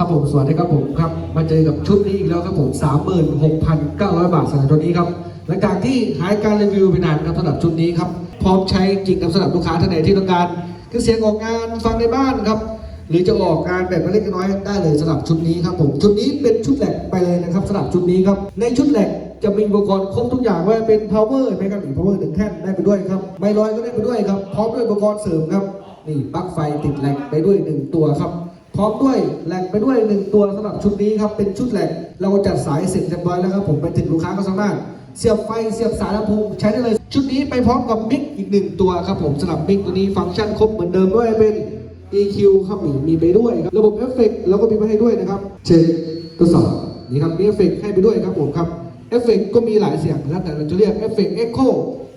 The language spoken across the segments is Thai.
ครับผมสวัสดีครับผมครับ มาเจอกับชุดนี้อีกแล้วครับผม36,900 บาทสำหรับชุดนี้ครับหลังจากที่หายการรีวิวไปนานครับสำหรับชุดนี้ครับพร้อมใช้จริงกับสำหรับลูกค้าท่านไหนที่ต้องการคือเสียงออกงานฟังในบ้านครับหรือจะออกงานแบบเล็กน้อยได้เลยสำหรับชุดนี้ครับผมชุดนี้เป็นชุดแหลกไปเลยนะครับสำหรับชุดนี้ครับในชุดแหลกจะมีอุปกรณ์ครบทุกอย่างว่าเป็น power แมกกานิก power หนึ่งแท่นได้ไปด้วยครับไมลอยก็ได้ไปด้วยครับพร้อมด้วยอุปกรณ์เสริมครับนี่ปลั๊กไฟติดแหลกไปด้วยหนึ่งตัวครับ พร้อมด้วยแหลกไปด้วยหนึ่งตัวสำหรับชุดนี้ครับ เป็นชุดแหลกเราจัดสายเสร็จเรียบร้อยแล้วครับ ผมไปถึงลูกค้าก็สามารถ เสียบไฟเสียบสายลำโพงใช้ได้เลย ชุดนี้ไปพร้อมกับมิกอีกหนึ่งตัวครับผมสำหรับมิกตัวนี้ฟังก์ชันครบเหมือนเดิมด้วยเป็น EQ ครับมีมีไปด้วยครับระบบเอฟเฟกต์เราก็มีมาให้ด้วยนะครับ เช็คทดสอบนี่ครับมีเอฟเฟกต์ให้ไปด้วยครับผมครับเอฟเฟกต์ก็มีหลายเสียงแล้วแต่เราจะเรียกเอฟเฟกต์เอ็กโค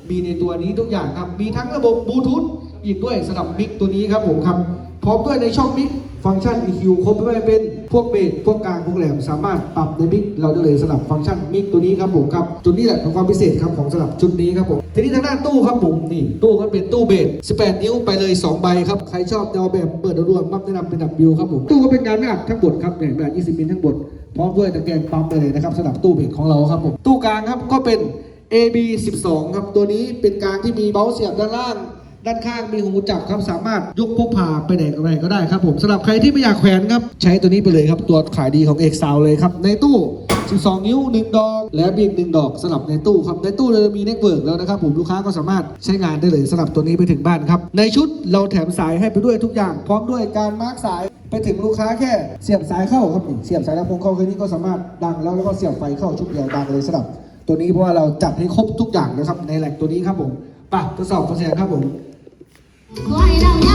มีในตัวนี้ทุกอย่างครับมีทั้งระบบบลูทูธอีกด้วยสำหรับมิกตัวนี้ครับผมครับ พร้อมด้วยในช่องมิกฟังก์ชัน EQ ครบไม่ว่าเป็นพวกเบสพวกกลางพวกแหลมสามารถปรับในมิกเราได้เลยสำหรับฟังก์ชันมิกตัวนี้ครับผมครับจุดนี้แหละของความพิเศษครับของสำหรับชุดนี้ครับผมทีนี้ทางด้านตู้ครับผมนี่ตู้ก็เป็นตู้เบส18 นิ้วไปเลย 2 ใบครับใครชอบจะเอาแบบเปิดรวมมักแนะนำเป็นดับบิวครับผมตู้ก็เป็นงานไม่อัดทั้งบทครับเนี่ยแบบ 20 มิลทั้งบทพร้อมด้วยตะแกรงปั๊มไปเลยนะครับสำหรับตู้เบสของเราครับผมตู้กลางครับก็เป็น AB 12 ครับตัวนี้เป็นกลางที่มีเบ้าเสียบด้านล่าง ด้านข้างมีหูจับครับสามารถยกพกพาไปไหนก็ได้ก็ได้ครับผมสำหรับใครที่ไม่อยากแขวนครับ ใช้ตัวนี้ไปเลยครับ ตัวขายดีของเอกซาวเลยครับ ในตู้ 12 นิ้ว 1 ดอก และบีก1ดอกสำหรับในตู้ครับ ในตู้เรามีเน็ตเวิร์กแล้วนะครับผมลูกค้าก็สามารถใช้งานได้เลยสำหรับตัวนี้ไปถึงบ้านครับ ในชุดเราแถมสายให้ไปด้วยทุกอย่าง พร้อมด้วยการมาร์กสายไปถึงลูกค้าแค่เสียบสายเข้าครับเสียบสายลำโพงเข้าแค่นี้ก็สามารถดังแล้วแล้วก็เสียบไฟเข้าชุดเดียวดังเลยสำหรับตัวนี้เพราะว่าเราจัดให้ครบทุกอย่างนะครับในแหลกตัวนี้ครับผมปะทดสอบฟังเสียงครับผม ขอ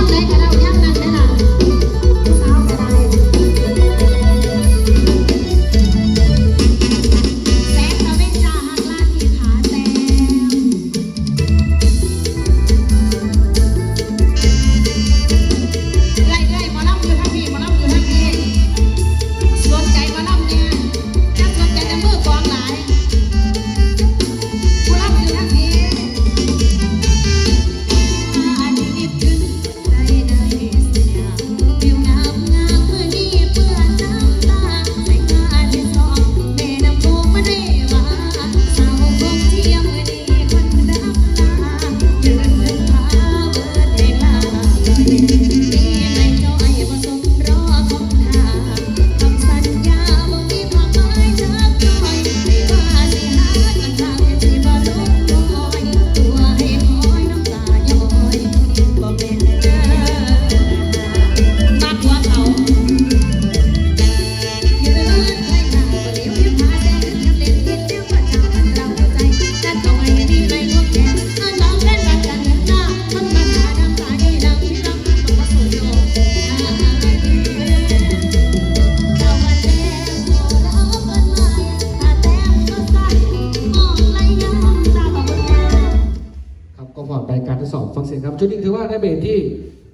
ว่าได้เบสที่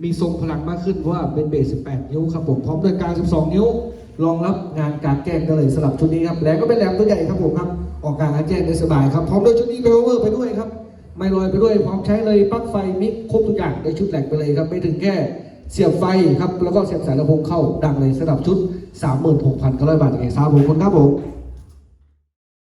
มีทรงพลังมากขึ้นเพราะว่าเป็นเบส 18 นิ้วครับผมพร้อมด้วยกลาง 12 นิ้ว รองรับงานการแจ้งได้เลยสำหรับชุดนี้ครับแหลมก็เป็นแหลมตัวใหญ่ครับผมครับออกกลารแจ้งได้สบายครับพร้อมด้วยชุดนี้เบลเวอร์ไปด้วยครับไม่ลอยไปด้วยพร้อมใช้เลยปลั๊กไฟมิกครบทุกอย่างในชุดแหลกไปเลยครับไม่ถึงแค่เสียบไฟครับแล้วก็เสียบสายลำโพงเข้าดังเลยสำหรับชุด 36,900 บาทเองครับผมคนครับผม